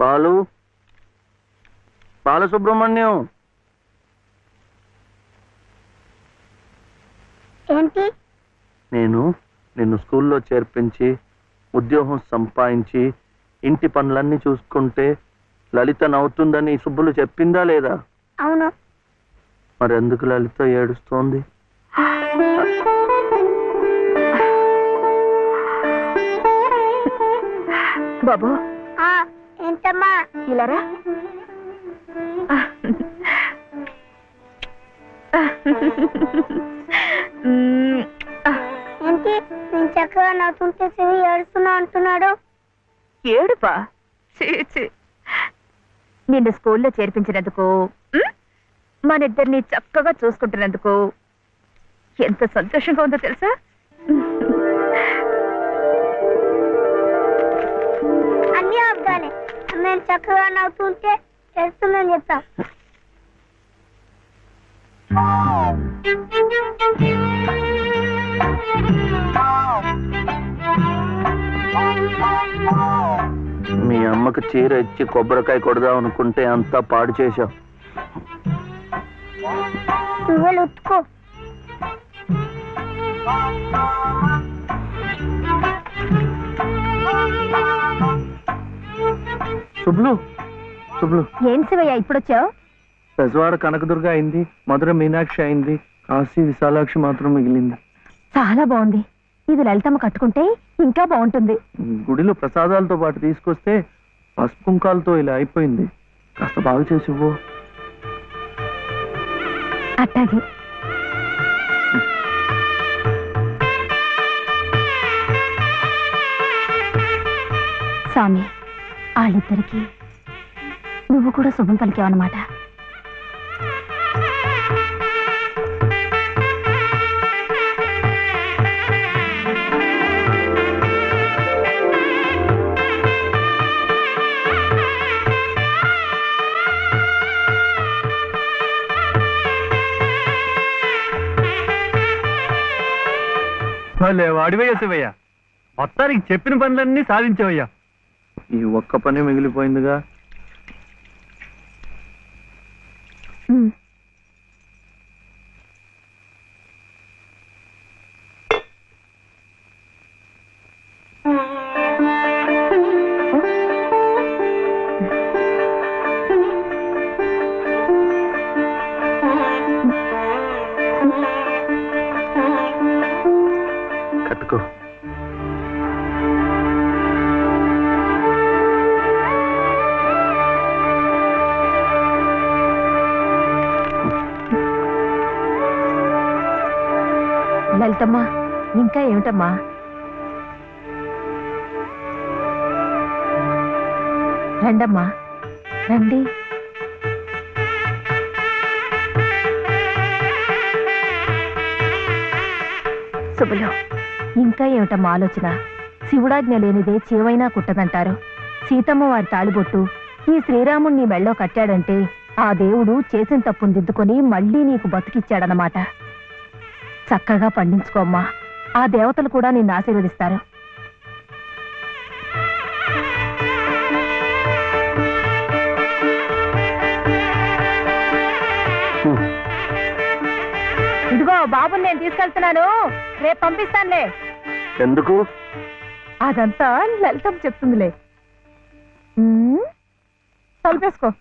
బాలు? బాలసుబ్రహ్మణ్యం. ఏంటి? నేను నిన్ను స్కూల్లో చేర్పించి ఉద్యోగం సంపాదించి ఇంటి పనులన్నీ చూసుకుంటే లలిత నవ్వుతుందని సుబ్బులు చెప్పిందా లేదా? అవును. మరి ఎందుకు లలిత ఏడుస్తోంది? బాబు ఏంటమ్మా? ఇలారా. ఏంటి? నేను చక్కగా నవ్వుతుంటే చెవి ఏడుస్తున్నా అంటున్నాడు. ఏడుపా. నిన్ను స్కూల్లో చేర్పించినందుకు? మనిద్దరిని చక్కగా చూసుకుంటున్నందుకు ఎంత సంతోషంగా ఉందో తెలుసా? నేను చక్కగా నవ్వుతుంటే ఏడుస్తుందని చెప్తాం. మీ అమ్మకు చీర ఇచ్చి కొబ్బరికాయ కొడదాం అనుకుంటే అంతా పాడు చేశావు. నువ్వే ఉత్తుకో శుభ్లు శుభ్లు. ఏం శివయ్య ఇప్పుడొచ్చావు? పెజవాడ కనకదుర్గ అయింది మధుర మీనాక్షి అయింది కాశీ విశాలాక్షి మాత్రం మిగిలింది. చాలా బాగుంది. ఇది లలితమ్మ కట్టుకుంటే ఇంకా బాగుంటుంది. గుడిలో ప్రసాదాలతో పాటు తీసుకొస్తే పసుపు కుంకాలతో ఇలా అయిపోయింది. కాస్త బాగు చేసి ఇవ్వు. అట్టాగే. స్వామి వాళ్ళిద్దరికీ నువ్వు కూడా శుభం పలికావన్నమాట. భలే వాడివయ్యా శివయ్య. మొత్తానికి చెప్పిన పనులన్నీ సాధించావయ్యా. ఈ ఒక్క పని మిగిలిపోయిందిగా. లలితమ్మా ఇంకా ఏమిటమ్మా? రండమ్మా. రండి. శుభలో ఇంకా ఏమిటమ్మా ఆలోచన? శివుడాజ్ఞ లేనిదే చేవైనా కుట్టదంటారు. సీతమ్మ వారి తాళిబొట్టు ఈ శ్రీరాముణ్ణి మెళ్ళో కట్టాడంటే ఆ దేవుడు చేసిన తప్పును దిద్దుకొని మళ్ళీ నీకు బతికిచ్చాడనమాట చక్కగా పండించుకోమ్మా ఆ దేవతలు కూడా నిన్ను ఆశీర్వదిస్తారు. ఇదిగో బాబుని నేను తీసుకెళ్తున్నాను. రేపు పంపిస్తానులే. ఎందుకు? అదంతా లలితం చెప్తుందిలే. ఉమ్, తలుపేసుకో.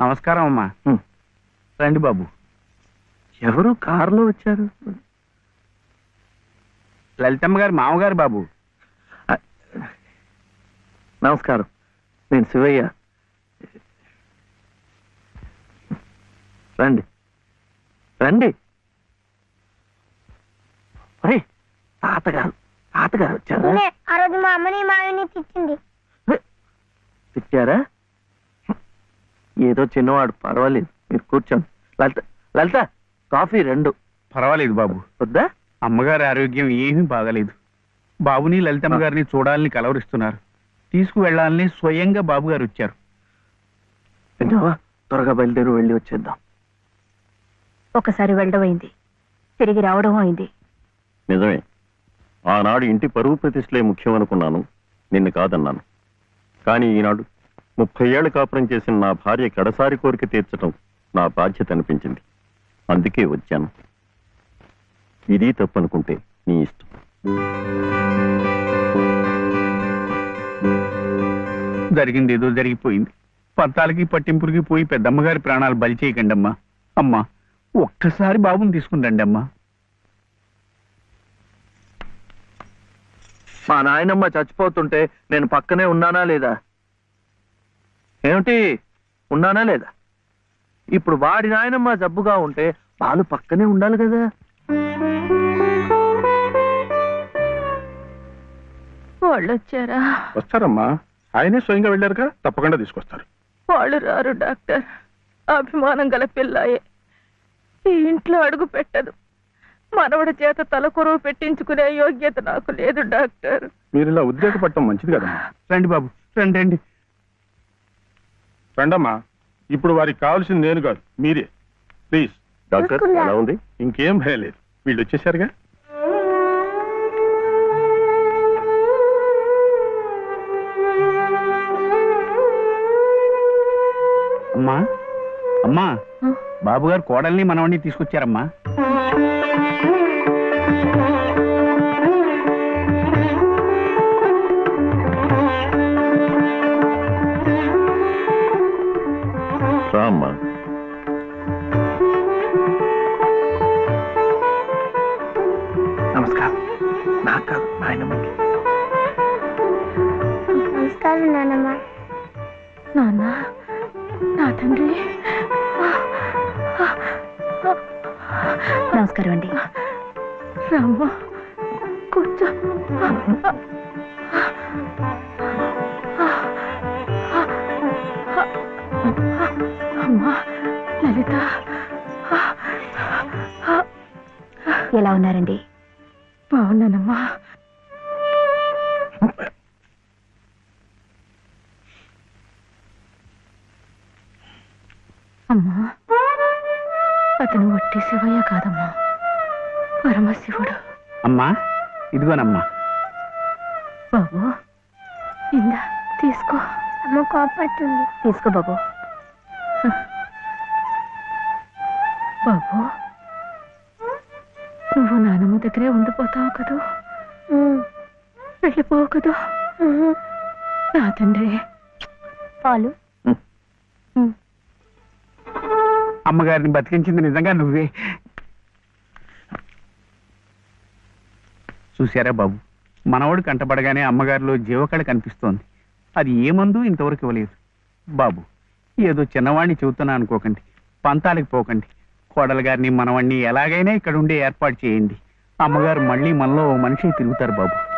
నమస్కారం అమ్మా. హ్మ్. రండి బాబు. ఎవరు కారులో వచ్చారు? లలితమ్మ గారి మామగారు బాబు. నమస్కారం. నేను శివయ్య. రండి. రండి. తాతగారు తాతగారు వచ్చారా? ఆ రోజు మా అమ్మని మావిని తిట్టింది. తిట్టారా? ఏదో చిన్నవాడు పర్వాలేదు మీరు కూర్చోండి. లలిత లలిత కాఫీ రెండు. పర్వాలేదు బాబు. వద్దా? అమ్మగారి ఆరోగ్యం ఏమీ బాగలేదు. బాబుని లలితమ్మ గారిని చూడాలని కలవరిస్తున్నారు. తీసుకువెళ్ళాలని స్వయంగా బాబు గారు వచ్చారు. విన్నావా? త్వరగా బయలుదేరి వెళ్ళి వచ్చేద్దాం. ఒకసారి వెళ్ళడం అయింది. తిరిగి రావడం అయింది. నిజమే. ఆనాడు ఇంటి పరువు ప్రతిష్టలే ముఖ్యం అనుకున్నాను నిన్ను కాదన్నాను. కానీ ఈనాడు ముప్పై ఏళ్ళు కాపురం చేసిన నా భార్య కడసారి కోరిక తీర్చటం నా బాధ్యత అనిపించింది. అందుకే వచ్చాను. ఇది తప్పనుకుంటే నీ ఇష్టం. జరిగింది ఏదో జరిగిపోయింది. పత్తాలకి పట్టింపులకి పోయి పెద్దమ్మగారి ప్రాణాలు బలి చేయకండి అమ్మా అమ్మా ఒక్కసారి బాబుని తీసుకుని రండి అమ్మా. మా నాయనమ్మ చచ్చిపోతుంటే నేను పక్కనే ఉన్నానా లేదా? ఏమిటి ఉన్నానా లేదా? ఇప్పుడు వాడి నాయనమ్మ జబ్బుగా ఉంటే వాళ్ళు పక్కనే ఉండాలి కదా. వాళ్ళు వచ్చారా వస్తారమ్మా. ఆయనే స్వయంగా వెళ్ళారుగా తప్పకుండా తీసుకొస్తారు. వాళ్ళు రారు డాక్టర్. అభిమానం గల పిల్లాయే. ఈ ఇంట్లో అడుగు పెట్టదు. మనవడి చేత తలకొరువు పెట్టించుకునే యోగ్యత నాకు లేదు డాక్టర్. మీరు ఇలా ఉద్రేకపడటం మంచిది కదమ్మా. రండి బాబు రండి రండి. రండమ్మా ఇప్పుడు వారికి కావాల్సింది నేను కాదు మీరే. ప్లీజ్ డాక్టర్ చూసుకుందా? ఎలా ఉంది? ఇంకేం భయం లేదు వీళ్ళు వచ్చేసారుగా? అమ్మా అమ్మా బాబు గారు కోడల్ని మనవణ్ణి తీసుకొచ్చారమ్మా. నమస్కారం. నాకు కాదు నాయనమ్మకి నమస్కారం నాన్నమ్మ నాన్న నా తండ్రి. నమస్కారం అండి. రామ్మ కూర్చో. అమ్మా లలిత. ఎలా ఉన్నారండి? బాగున్నానమ్మా. అమ్మా అతను ఒట్టి శివయ్య కాదమ్మా. పరమశివుడు. అమ్మా ఇదిగోనమ్మా. బాబు ఇందా తీసుకో. అమ్మ కోపడుతుంది. తీసుకో బాబు. బాబు నువ్వు నానమ్మ దగ్గరే ఉండిపోతావు కదూ? వెళ్ళిపోవు కదూ. నా తండ్రి. పాలు. అమ్మగారిని బతికించింది నిజంగా నువ్వే. చూశారా బాబు? మనవడు కంటపడగానే అమ్మగారిలో జీవకళ కనిపిస్తోంది. అది ఏ మందు ఇంతవరకు ఇవ్వలేదు. బాబు ఏదో చిన్నవాణ్ణి చెబుతున్నా అనుకోకండి. పంతాలకి పోకండి. కోడలు గారిని మనవాణ్ణి ఎలాగైనా ఇక్కడ ఉండే ఏర్పాటు చేయండి. అమ్మగారు మళ్ళీ మనలో ఓ మనిషి తిరుగుతారు బాబు.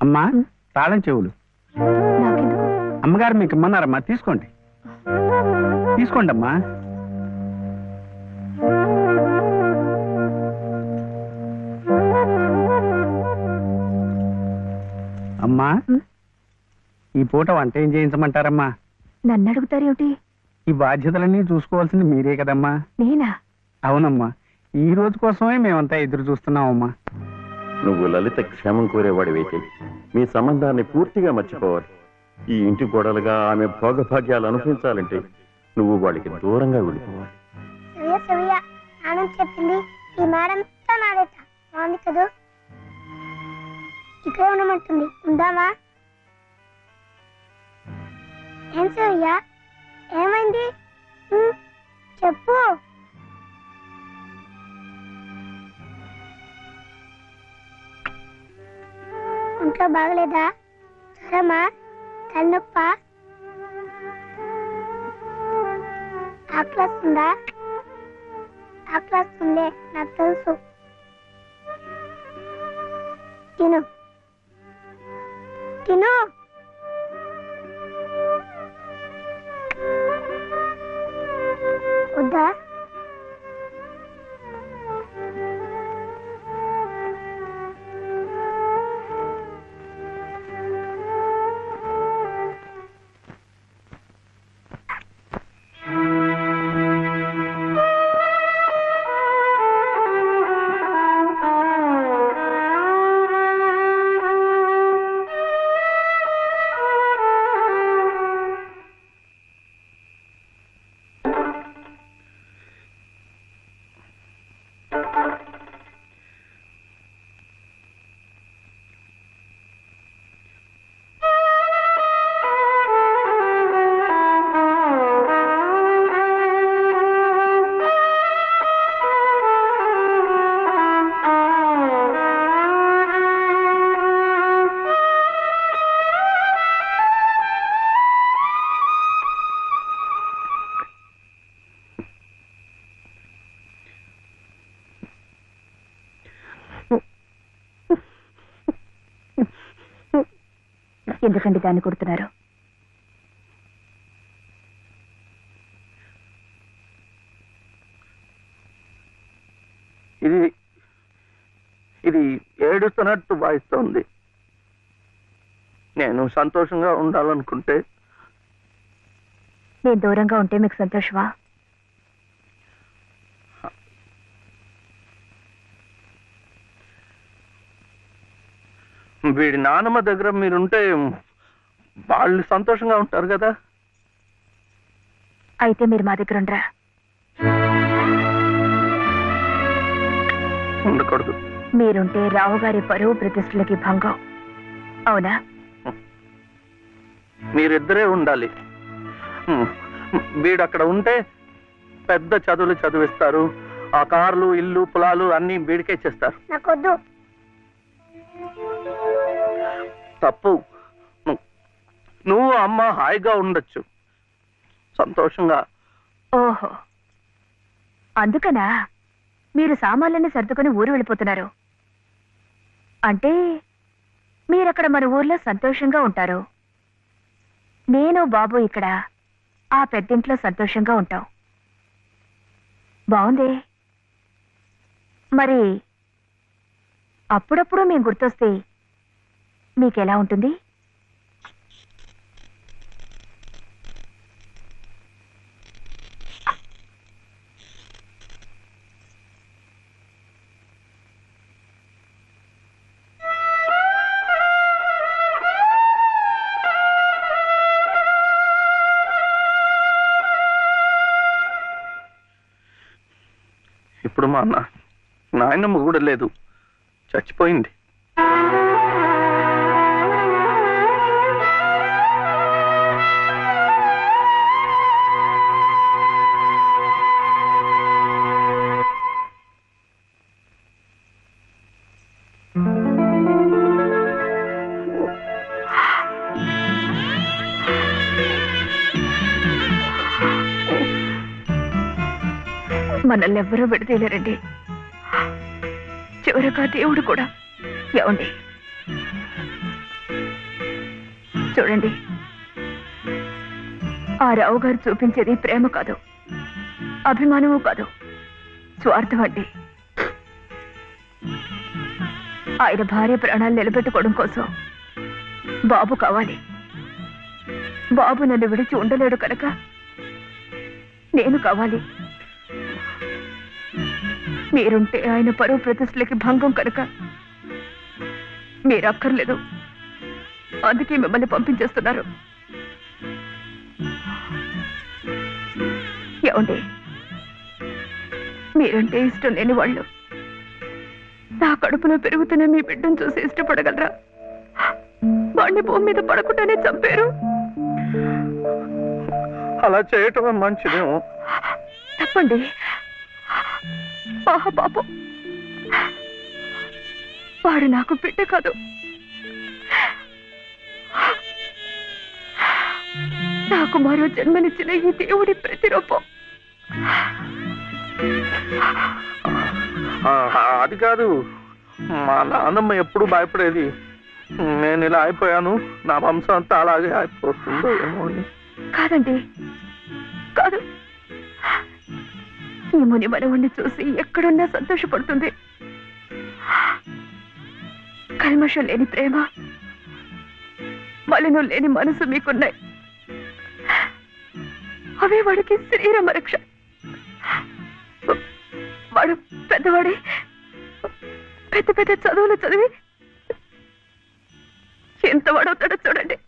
అమ్మా తాళం చెవులు. అమ్మగారు మీకు ఇమ్మన్నారమ్మా తీసుకోండి. తీసుకోండి అమ్మా అమ్మా ఈ పూట వంట ఏం చేయించమంటారమ్మా? నన్ను అడుగుతారేమిటి ఈ బాధ్యతలన్నీ చూసుకోవాల్సింది మీరే కదమ్మా. నేనా? అవునమ్మా ఈ రోజు కోసమే మేమంతా ఎదురు చూస్తున్నామమ్మా. నువ్వు లలిత క్షేమం కోరేవాడివైతే మీ సంబంధాన్ని పూర్తిగా మర్చిపోవాలి. ఈ ఇంటి గోడలుగా ఆమె భోగభాగ్యాలు అనుభవించాలంటే నువ్వు వాడికి దూరంగా వెళ్ళిపోవాలి. చెప్పింది ఈ మేడం బాగుంది కదూ? ఇక్కడే ఉండమంటుంది. ఉందామా? ఏం సవ్య ఏమైంది? చెప్పు. ఒంట్లో బాగలేదా? జ్వరమా తలనొప్ప? ఆకలిస్తుందా ఆకలిస్తుందే నాకు తెలుసు. తిను. తిను. ఎందుకండి దాన్ని కొడుతున్నారు? ఇది ఇది ఏడుస్తున్నట్టు వాయిస్తోంది. నేను సంతోషంగా ఉండాలనుకుంటే నేను దూరంగా ఉంటే మీకు సంతోషమా? వీడి నానమ్మ దగ్గర మీరుంటే వాళ్ళు సంతోషంగా ఉంటారు కదా. అయితే మీరు మా దగ్గర ఉండరా? ఉండకూడదు. మీరుంటే రావుగారి పరువు ప్రతిష్టలకి భంగం. అవునా? మీరిద్దరే ఉండాలి. వీడు అక్కడ ఉంటే పెద్ద చదువులు చదివిస్తారు. ఆ కార్లు ఇల్లు పొలాలు అన్ని వీడికే చేస్తారు. నాకొద్దు. తప్పు. ను- నువ్వు అమ్మ హాయిగా ఉండొచ్చు. సంతోషంగా. ఓహో. అందుకనా? మీరు సామాన్లన్నీ సర్దుకొని ఊరు వెళ్ళిపోతున్నారు. అంటే మీరక్కడ మన ఊర్లో సంతోషంగా ఉంటారు. నేను బాబు ఇక్కడ. ఆ పెద్దింట్లో సంతోషంగా ఉంటాం. బాగుంది మరి అప్పుడప్పుడు మేము గుర్తొస్తే మీకెలా ఉంటుంది? ఇప్పుడు మా అన్న నాయనమ్మ కూడా లేదు. చచ్చిపోయింది. మనల్ని ఎవ్వరూ విడదీయలేరండి. చివరగా దేవుడు కూడా. ఏమండి చూడండి. ఆ రావు గారు చూపించేది ప్రేమ కాదు. అభిమానము కాదు. స్వార్థం అండి. ఆయన భార్య ప్రాణాలు నిలబెట్టుకోవడం కోసం బాబు కావాలి. బాబు నన్ను విడిచి ఉండలేడు కనుక నేను కావాలి. మీరుంటే ఆయన పరువు ప్రతిష్టలకి భంగం కనుక మీరు అక్కర్లేదు అందుకే మిమ్మల్ని పంపించేస్తున్నారు. ఏమండి? మీరంటే ఇష్టం లేని వాళ్ళు. నా కడుపులో పెరుగుతున్న మీ బిడ్డను చూసి ఇష్టపడగలరా? వాడిని భూమి మీద పడకుండానే చంపారు. అలా చేయటం మంచిదేమో. తప్పండి ఆహా పాపం వాడు నాకు బిడ్డ కాదు. నాకు మరో జన్మనిచ్చిన ఈ దేవుడి ప్రతిరూపం. అది కాదు. మా నాన్నమ్మ ఎప్పుడు భయపడేది. నేను ఇలా అయిపోయాను. నా వంశం అంతా అలాగే అయిపోతుందో ఏమో కాదండి. కాదు. ఈ ముని మనవుణ్ణి చూసి ఎక్కడున్నా సంతోషపడుతుంది. కల్మషం లేని ప్రేమ మలినం లేని మనసు మీకున్నాయి. అవే వాడికి శ్రీరామ రక్ష. వాడు పెద్దవాడి పెద్ద పెద్ద చదువులు చదివి ఎంత వాడవుతాడో చూడండి.